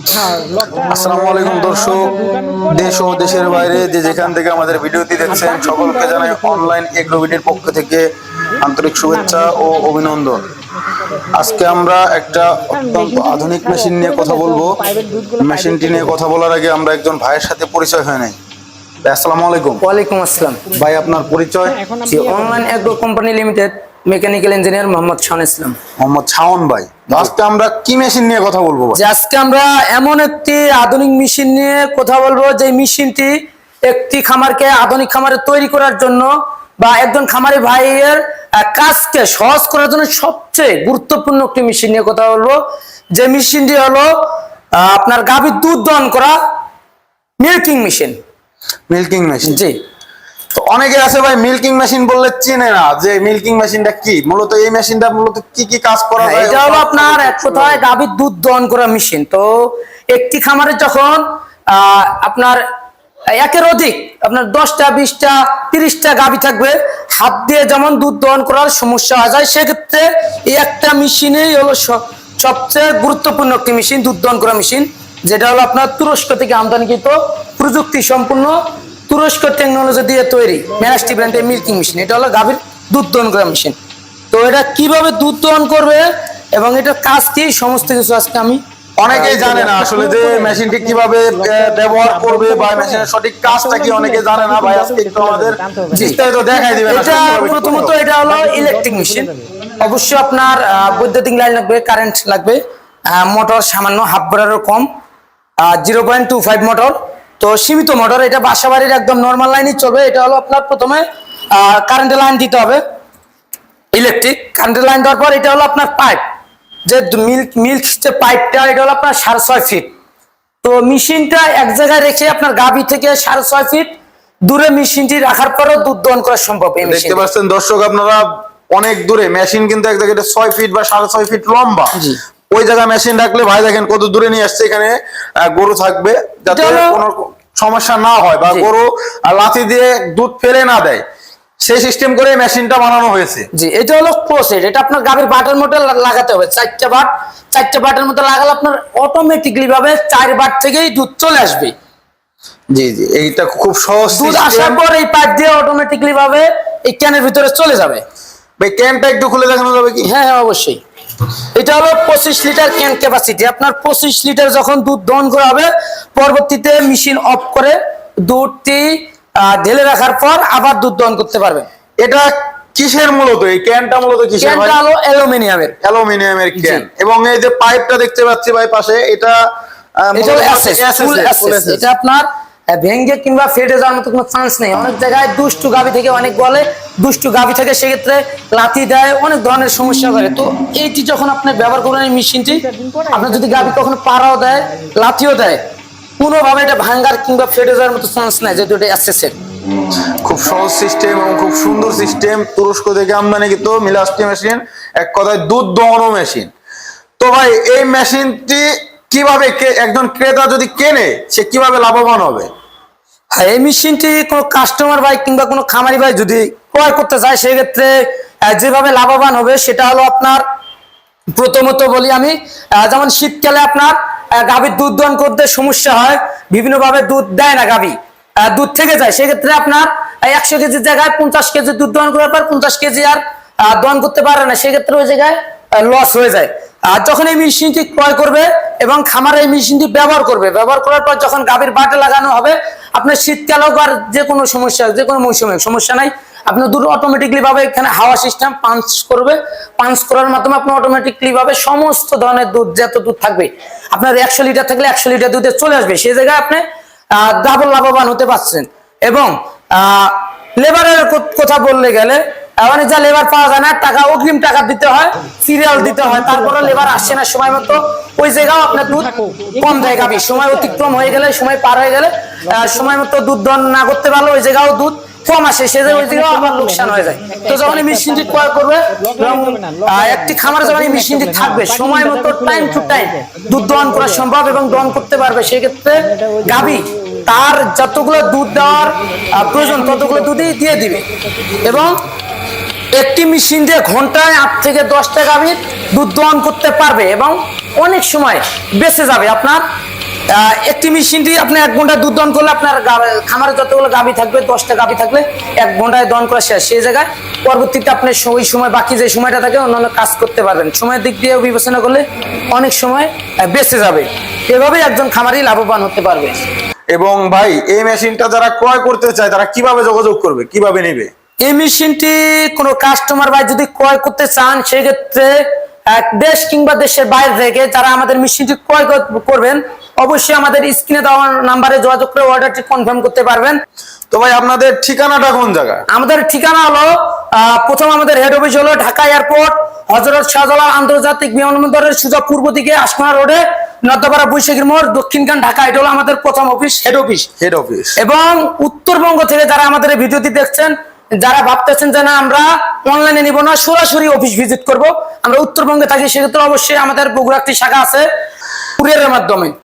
আসসালামু আলাইকুম দর্শক। দেশ ও দেশের বাইরে যে যেখান থেকে আমাদের ভিডিওটি দেখছেন সকলকে জানাই অনলাইন এগ্রোভিডির পক্ষ থেকে আন্তরিক শুভেচ্ছা ও অভিনন্দন। আজকে আমরা একটা অত্যন্ত আধুনিক মেশিন নিয়ে কথা বলব। মেশিনটি নিয়ে কথা বলার আগে আমরা একজন ভাইয়ের সাথে পরিচয় হয় নাই। আসসালামু আলাইকুম। ওয়ালাইকুম আসসালাম। ভাই আপনার পরিচয়? Online agro company limited mechanical engineer Mohammad Shan Islam. Mohammad Shaon ভাই। আজকে আমরা কি মেশিন নিয়ে কথা বলব যে আজকে আমরা এমন একটি আধুনিক মেশিন নিয়ে কথা বলব যে মেশিনটি একটি খামারকে আধুনিক খামারে তৈরি করার জন্য বা একজন খামারি ভাইয়ের কাজকে সহজ করার জন্য সবচেয়ে গুরুত্বপূর্ণ একটি মেশিন নিয়ে কথা বলব। যে মেশিনটি হলো আপনার গাভীর দুধ দহন করা মিল্কিং মেশিন মিল্কিং মেশিন জি। তো অনেকে আছে ভাই মিল্কিং মেশিন বললে চিনে না যে মিল্কিং মেশিনটা কি? মূলত এই মেশিনটা মূলত কি কি কাজ করা হ্যাঁ, যায়? এটা হলো আপনার এক কথায় গাভীর দুধ দহন করা মেশিন তো একটি খামারে যখন আপনার একের অধিক আপনার দশটা বিশটা তিরিশটা গাভী থাকবে হাত দিয়ে যেমন দুধ দহন করার সমস্যা হয়ে যায় সেক্ষেত্রে এই একটা মেশিনেই হলো সবচেয়ে গুরুত্বপূর্ণ একটি মেশিন দুধ দহন করা মেশিন যেটা হলো আপনার তুরস্ক থেকে আমদানিকৃত প্রযুক্তি সম্পূর্ণ তুরস্ক টেকনোলজি দিয়ে তৈরি। ম্যানাস্টি ব্র্যান্ডের মিল্কিং মেশিন এটা হলো গাভীর দুধ দহন করা মেশিন তো এটা কীভাবে দুধ দহন করবে এবং এটার কাজ কি সমস্ত কিছু আজকে আমি অনেকেই জানে না আসলে যে মেশিনটি কীভাবে ব্যবহার করবে বা মেশিনের সঠিক কাজটা কি অনেকে জানে না। ভাই আজকে একটু আমাদের বিস্তারিত দেখাই দিবেন এটা প্রথমত এটা হলো ইলেকট্রিক মেশিন অবশ্যই আপনার বৈদ্যুতিক লাইন লাগবে কারেন্ট লাগবে। মোটর সামান্য হাফ বোর্ডারও কম। Zero point two five motor তো সীমিত মোটর এটা বাসা বাড়ির একদম নর্মাল লাইনই চলবে। এটা হলো আপনার প্রথমে কারেন্টের লাইন দিতে হবে। ইলেকট্রিক কারেন্টের লাইন দেওয়ার পর এটা হলো আপনার পাইপ যে মিল্ক মিল্ক যে পাইপটা এটা হলো আপনার সাড়ে ছয় ফিট তো মেশিনটা এক জায়গায় রেখে আপনার গাভী থেকে সাড়ে ছয় ফিট দূরে মেশিনটি রাখার পরেও দুধ দহন করা সম্ভব এই দেখতে পাচ্ছেন দর্শক আপনারা অনেক দূরে মেশিন কিন্তু এক জায়গায় ছয় ফিট বা সাড়ে ছয় ফিট লম্বা। ওই জায়গায় মেশিন রাখলে ভাই দেখেন কত দূরে নিয়ে আসছে এখানে গরু থাকবে যাতে কোনো সমস্যা না হয় বা গরু লাথি দিয়ে দুধ ফেলে না দেয়। সেই সিস্টেম করে মেশিনটা বানানো হয়েছে। জি এটা হলো ক্লোজেড এটা আপনার গাভীর বাটের মধ্যে লাগাতে হবে। চারটা বাট চারটা বাটের মধ্যে লাগালে আপনার অটোমেটিকলি ভাবে চার বাট থেকেই দুধ চলে আসবে। জি জি এইটা খুব সহজ দুধ আসার পর এই পাইপ দিয়ে অটোমেটিকলি ভাবে এই ক্যানের ভিতরে চলে যাবে। ভাই ক্যানটা একটু খুলে দেখানো যাবে কি? হ্যাঁ হ্যাঁ অবশ্যই। এটা হলো পঁচিশ লিটার ক্যান ক্যাপাসিটি আপনার পঁচিশ লিটার যখন দুধ দহন করা হবে পরবর্তীতে মেশিন অফ করে দুধটি ঢেলে রাখার পর আবার দুধ দহন করতে পারবেন। এটা কিসের মূলত? এই ক্যানটা মূলত কিসের ক্যানটা হলো অ্যালুমিনিয়ামের। অ্যালুমিনিয়ামের ক্যান এবং এই যে পাইপটা দেখতে পাচ্ছি ভাই পাশে এটা এটা আপনার ভেঙ্গে কিংবা ফেটে যাওয়ার মতো কোনো চান্স নেই। অনেক জায়গায় দুষ্টু গাভি থেকে অনেক বলে, দুষ্টু গাভি থেকে সেক্ষেত্রে লাথি দেয়, অনেক ধরনের সমস্যা করে। তো এইটি যখন আপনি ব্যবহার করেন এই মেশিনটি, আপনার যদি গাভি কখনো পাড়াও দেয়, লাথিও দেয়, কোনোভাবে এটা ভাঙ্গার কিংবা ফেটে যাওয়ার মতো চান্স নাই, যেহেতু এটা অ্যাসেসের খুব সহজ সিস্টেম এবং খুব সুন্দর সিস্টেম তুরস্ক থেকে আমদানিকৃত মিলাস্টি মেশিন এক কথায় দুধ দহনও মেশিন তো ভাই, এই মেশিনটি কীভাবে একজন ক্রেতা যদি কেনে, সে কীভাবে লাভবান হবে? এই মেশিনটি কোনো কাস্টমার ভাই কিংবা কোনো খামারি ভাই যদি ক্রয় করতে চায় সেক্ষেত্রে আহ, যেভাবে লাভবান হবে সেটা হলো আপনার প্রথমত বলি আমি যেমন শীতকালে আপনার গাভীর দুধ দহন করতে সমস্যা হয় বিভিন্নভাবে দুধ দেয় না গাভী। দুধ থেকে যায় সেক্ষেত্রে আপনার একশো কেজির জায়গায় পঞ্চাশ কেজি দুধ দহন করার পর পঞ্চাশ কেজি আর দহন করতে পারে না সেক্ষেত্রে ওই জায়গায় লস হয়ে যায়। আর যখন এই মেশিনটি ক্রয় করবে এবং খামারে এই মেশিনটি ব্যবহার করবে ব্যবহার করার পর যখন গাভীর বাটে লাগানো হবে আপনার শীতকালে হোক আর যে কোনো সমস্যা, যে কোনো মৌসুমে, সমস্যা নাই। আপনার দুধ অটোমেটিকলি ভাবে এখানে হাওয়া সিস্টেম পাঞ্চ করবে। পাঞ্চ করার মাধ্যমে আপনি অটোমেটিকলি ভাবে সমস্ত ধরনের দুধ যত দুধ থাকবে। আপনার একশো লিটার থাকলে একশো লিটার দুধে চলে আসবে। সেই জায়গায় আপনি ডাবল লাভবান হতে পারছেন। এবং লেবারের কথা বললে গেলে অনেক যা লেবার পাওয়া যায় না, টাকা, অগ্রিম টাকা দিতে হয় সিরিয়াল দিতে হয় তারপরে লেবার আসছে না সময় মতো ওই জায়গাও আপনার দুধ কম দেয় গাবি সময় অতিক্রম হয়ে গেলে, সময় পার হয়ে গেলে সময় মতো দুধ দহন না করতে পারলে ওই জায়গাও দুধ কম আসে, সে জায়গায় ওই জায়গাও আমার লোকসান হয়ে যায়। তো যখন মেশিনটি ক্রয় করবে একটি খামারে যখন মেশিনটি থাকবে, সময় মতো টাইম টু টাইম দুধ দহন করা সম্ভব এবং দহন করতে পারবে। সেক্ষেত্রে গাবি তার যতগুলো দুধ দেওয়ার প্রয়োজন ততগুলো দুধই দিয়ে দিবে। এবং একটি মেশিন দিয়ে ঘন্টায় আট থেকে দশটা গাভীর দুধ দহন করতে পারবে এবং অনেক সময় বেঁচে যাবে আপনার। একটি মেশিনটি আপনি এক ঘণ্টা দুধ দন করলে আপনার খামারে যতগুলো গাভি থাকবে দশটা গাভি থাকলে এক ঘন্টায় দন করা শেষ। সেই জায়গায় পরবর্তীতে আপনি ওই সময় বাকি যে সময়টা থাকে অন্যান্য কাজ করতে পারবেন। সময়ের দিক দিয়ে বিবেচনা করলে অনেক সময় বেঁচে যাবে। এভাবেই একজন খামারি লাভবান হতে পারবে। এবং ভাই এই মেশিনটা যারা ক্রয় করতে চায় তারা কীভাবে যোগাযোগ করবে? কীভাবে নেবে? এই মেশিনটি কোনো কাস্টমার ভাই যদি ক্রয় করতে চান সেক্ষেত্রে দেশ কিংবা দেশের বাইরে থেকে যারা আমাদের মেশিনটি ক্রয় করবেন অবশ্যই আমাদের স্ক্রিনে দেওয়া নাম্বারে যোগাযোগ করে অর্ডারটি কনফার্ম করতে পারবেন। তো ভাই আপনাদের ঠিকানাটা কোন জায়গায়? আমাদের ঠিকানা হলো প্রথম আমাদের হেড অফিস হলো ঢাকা এয়ারপোর্ট হজরত শাহজালাল আন্তর্জাতিক বিমানবন্দরের সোজা পূর্ব দিকে আসমা রোডে নর্দাপাড়া বৈশাখীর মোড় দক্ষিণখান ঢাকা এটা হলো আমাদের প্রথম office head office head office এবং উত্তরবঙ্গ থেকে যারা আমাদের ভিডিওটি দেখছেন যারা ভাবতেছেন যে না, আমরা অনলাইনে নিব না, সরাসরি অফিস ভিজিট করব। আমরা উত্তরবঙ্গে থাকি, সেক্ষেত্রে অবশ্যই আমাদের বগুড়া একটি শাখা আছে কুরিয়ারের মাধ্যমে।